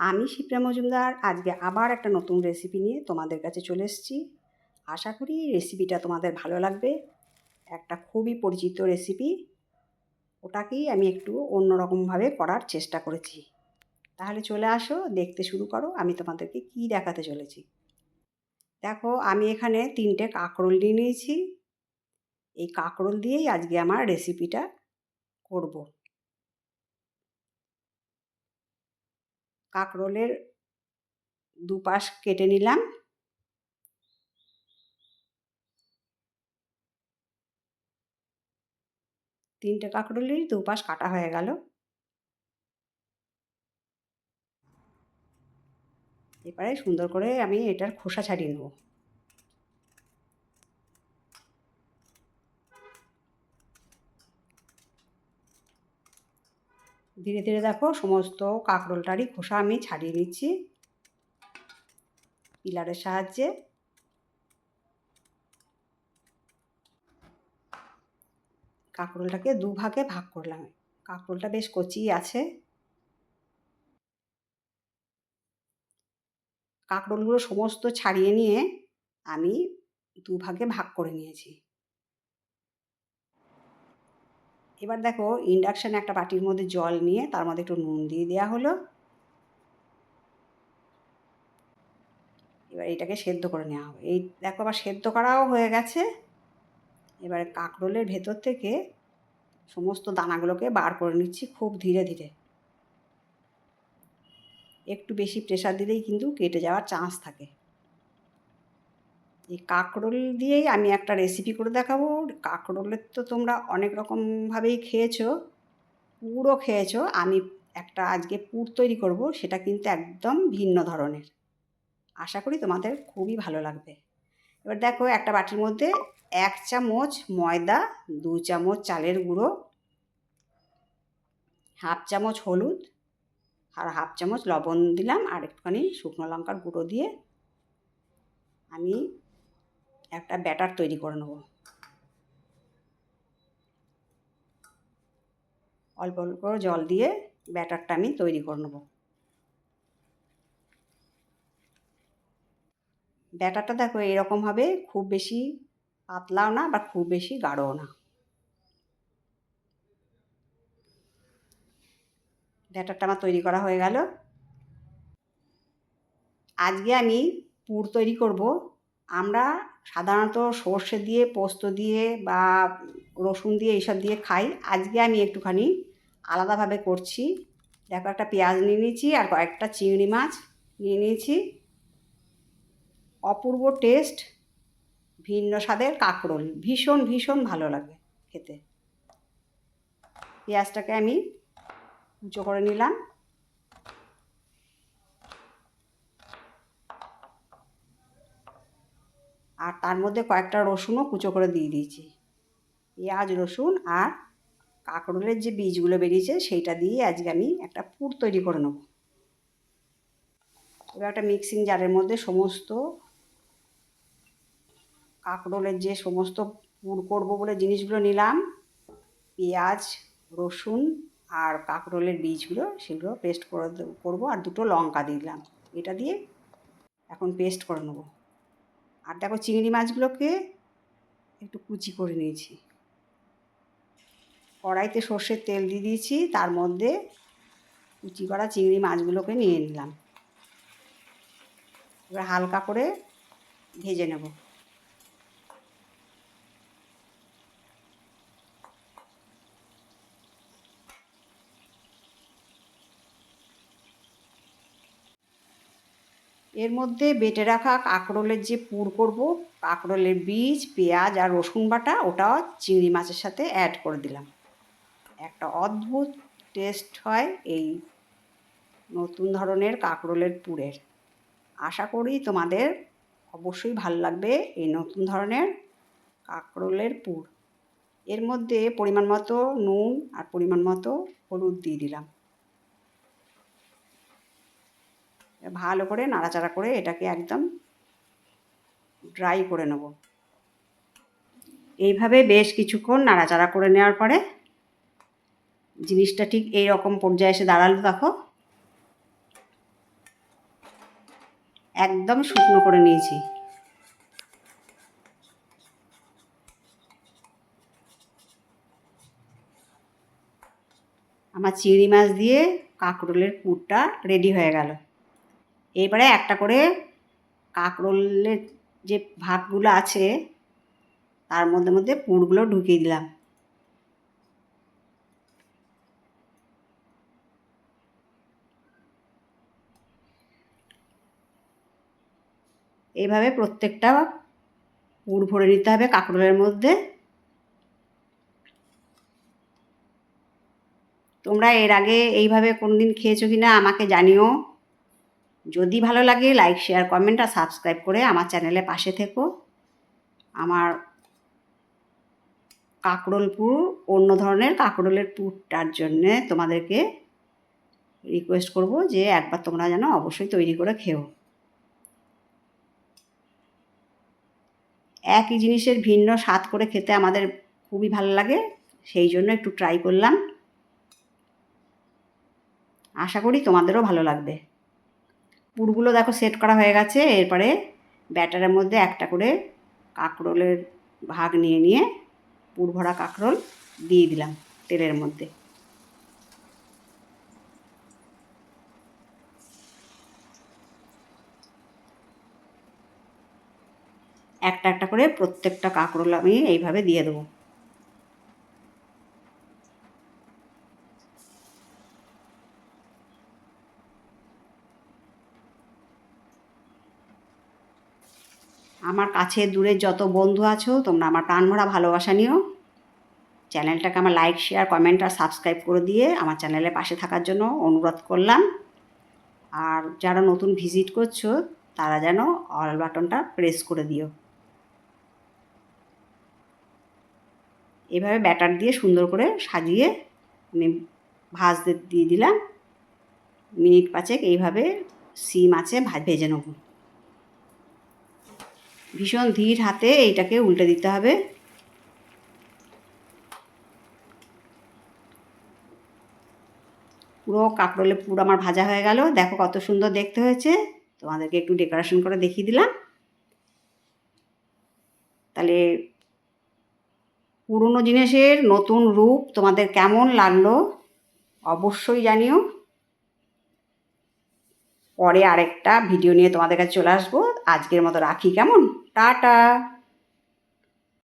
আমি শিপ্রা মজুমদার, আজকে আবার একটা নতুন রেসিপি নিয়ে তোমাদের কাছে চলে এসেছি। আশা করি রেসিপিটা তোমাদের ভালো লাগবে। একটা খুবই পরিচিত রেসিপি ওটাকেই আমি একটু অন্যরকমভাবে করার চেষ্টা করেছি। তাহলে চলে আসো, দেখতে শুরু করো, আমি তোমাদেরকে কী দেখাতে চলেছি। দেখো, আমি এখানে তিনটে কাঁকরোল নিয়ে নিয়েছি। এই কাঁকরোল দিয়েই আজকে আমার রেসিপিটা করব। কাঁকরোলের দুপাশ কেটে নিলাম। তিনটে কাঁকরোলেরই দুপাশ কাটা হয়ে গেল। এবারে সুন্দর করে আমি এটার খোসা ছাড়িয়ে নেব। ধীরে ধীরে দেখো সমস্ত কাঁকরোলটারই খোসা আমি ছাড়িয়ে নিচ্ছি। পিলারের সাহায্যে। কাঁকরোলটাকে দুভাগে ভাগ করলাম। কাঁকরোলটা বেশ কচি আছে। কাঁকরোলগুলো সমস্ত ছাড়িয়ে নিয়ে আমি দুভাগে ভাগ করে নিয়েছি। এবার দেখো ইন্ডাকশানে একটা বাটির মধ্যে জল নিয়ে তার মধ্যে একটু নুন দিয়ে দেওয়া হলো। এবার এটাকে সেদ্ধ করে নেওয়া হবে। এই দেখো আবার সেদ্ধ করাও হয়ে গেছে। এবারে কাঁকরোলের ভেতর থেকে সমস্ত দানাগুলোকে বার করে নিচ্ছি খুব ধীরে ধীরে। একটু বেশি প্রেশার দিলেই কিন্তু কেটে যাওয়ার চান্স থাকে। এই কাঁকরোল দিয়েই আমি একটা রেসিপি করে দেখাবো। কাঁকরোলের তো তোমরা অনেক রকমভাবেই খেয়েছো, পুরো খেয়েছো। আমি একটা আজকে পুর তৈরি করব, সেটা কিন্তু একদম ভিন্ন ধরনের। আশা করি তোমাদের খুবই ভালো লাগবে। এবার দেখো, একটা বাটির মধ্যে এক চামচ ময়দা, দু চামচ চালের গুঁড়ো, হাফ চামচ হলুদ আর হাফ চামচ লবণ দিলাম। আর একটুখানি শুকনো লঙ্কার গুঁড়ো দিয়ে আমি একটা ব্যাটার তৈরি করে নেব। অল্প অল্প জল দিয়ে ব্যাটারটা আমি তৈরি করে নেব। ব্যাটারটা দেখো এরকম হবে, খুব বেশি পাতলাও না বা খুব বেশি গাঢ়ও না। ব্যাটারটা আমার তৈরি করা হয়ে গেল। আজকে আমি পুর তৈরি করব। আমরা সাধারণত সর্ষে দিয়ে, পোস্ত দিয়ে বা রসুন দিয়ে এইসব দিয়ে খাই। আজকে আমি একটুখানি আলাদাভাবে করছি। দেখো একটা পেঁয়াজ নিয়ে নিয়েছি আর কয়েকটা চিংড়ি মাছ নিয়ে নিয়েছি। অপূর্ব টেস্ট, ভিন্ন স্বাদের কাঁকরোল। ভীষণ ভীষণ ভালো লাগে খেতে। পেঁয়াজটাকে আমি কুচো করে নিলাম। আর তার মধ্যে কয়েকটা রসুনও কুচো করে দিয়ে দিয়েছি। পেঁয়াজ, রসুন আর কাঁকরোলের যে বীজগুলো বেরিয়েছে সেইটা দিয়ে আজকে আমি একটা পুর তৈরি করে নেব। এবার একটা মিক্সিং জারের মধ্যে সমস্ত কাঁকরোলের যে সমস্ত পুর করব বলে জিনিসগুলো নিলাম। পেঁয়াজ, রসুন আর কাঁকরোলের বীজগুলো সেগুলো পেস্ট করে করব আর দুটো লঙ্কা দিলাম। এটা দিয়ে এখন পেস্ট করে নেব। আর দেখো চিংড়ি মাছগুলোকে একটু কুচি করে নিয়েছি। কড়াইতে সর্ষের তেল দিয়ে দিয়েছি, তার মধ্যে কুচি করা চিংড়ি মাছগুলোকে নিয়ে নিলাম। এবার হালকা করে ভেজে নেব। এর মধ্যে বেটে রাখা কাঁকরোলের যে পুর করব, কাঁকরোলের বীজ, পেঁয়াজ আর রসুন বাটা ওটাও চিংড়ি মাছের সাথে অ্যাড করে দিলাম। একটা অদ্ভুত টেস্ট হয় এই নতুন ধরনের কাঁকরোলের পুরের। আশা করি তোমাদের অবশ্যই ভালো লাগবে এই নতুন ধরনের কাঁকরোলের পুর। এর মধ্যে পরিমাণ মতো নুন আর পরিমাণ মতো হলুদ দিয়ে দিলাম। ভালো করে নাড়াচাড়া করে এটাকে একদম ড্রাই করে নেব। এইভাবে বেশ কিছুক্ষণ নাড়াচাড়া করে নেওয়ার পরে জিনিসটা ঠিক এই রকম পর্যায়ে এসে দাঁড়াল, দেখো। একদম শুকনো করে নিয়েছি। আমার চিংড়ি মাছ দিয়ে কাঁকরোলের পুরটা রেডি হয়ে গেল। এবারে একটা করে কাঁকরোলের যে ভাগগুলো আছে, তার মধ্যে মধ্যে পুরগুলো ঢুকিয়ে দিলাম। এইভাবে প্রত্যেকটা পুর ভরে নিতে হবে কাঁকরোলের মধ্যে। তোমরা এর আগে এইভাবে কোনো দিন খেয়েছো কি না আমাকে জানিও। যদি ভালো লাগে লাইক শেয়ার কমেন্ট আর সাবস্ক্রাইব করে আমার চ্যানেলে পাশে থেকো। আমার কাঁকরোল পুর অন্য ধরনের কাঁকরোলের পুরটার জন্যে তোমাদেরকে রিকোয়েস্ট করব যে একবার তোমরা যেন অবশ্যই তৈরি করে খেও। একই জিনিসের ভিন্ন স্বাদ করে খেতে আমাদের খুবই ভালো লাগে, সেই জন্য একটু ট্রাই করলাম। আশা করি তোমাদেরও ভালো লাগবে। পুরগুলো দেখো সেট করা হয়ে গেছে। এরপরে ব্যাটারের মধ্যে একটা করে কাঁকরোলের ভাগ নিয়ে নিয়ে পুর ভরা কাঁকরোল দিয়ে দিলাম তেলের মধ্যে। একটা একটা করে প্রত্যেকটা কাঁকরোল আমি এইভাবে দিয়ে দেবো। আমার কাছে দূরে যত বন্ধু আছো, তোমরা আমার প্রাণ ভরা ভালোবাসা নিও। চ্যানেলটাকে আমার লাইক, শেয়ার, কমেন্ট আর সাবস্ক্রাইব করে দিয়ে আমার চ্যানেলের পাশে থাকার জন্য অনুরোধ করলাম। আর যারা নতুন ভিজিট করছ, তারা যেন অল বাটনটা প্রেস করে দিও। এভাবে ব্যাটার দিয়ে সুন্দর করে সাজিয়ে আমি ভাজতে দিয়ে দিলাম। মিনিট পাঁচেক এইভাবে সিম আছে ভেজে নেব। ভীষণ ধীর হাতে এইটাকে উল্টে দিতে হবে। পুরো কাঁকরোলে পুরো আমার ভাজা হয়ে গেল। দেখো কত সুন্দর দেখতে হয়েছে। তোমাদেরকে একটু ডেকোরেশন করে দেখিয়ে দিলাম। তাহলে পুরনো জিনিসের নতুন রূপ তোমাদের কেমন লাগল অবশ্যই জানিও। পরে আরেকটা ভিডিও নিয়ে তোমাদের কাছে চলে আসব। আজকের মতো রাখি কেমন? টাটা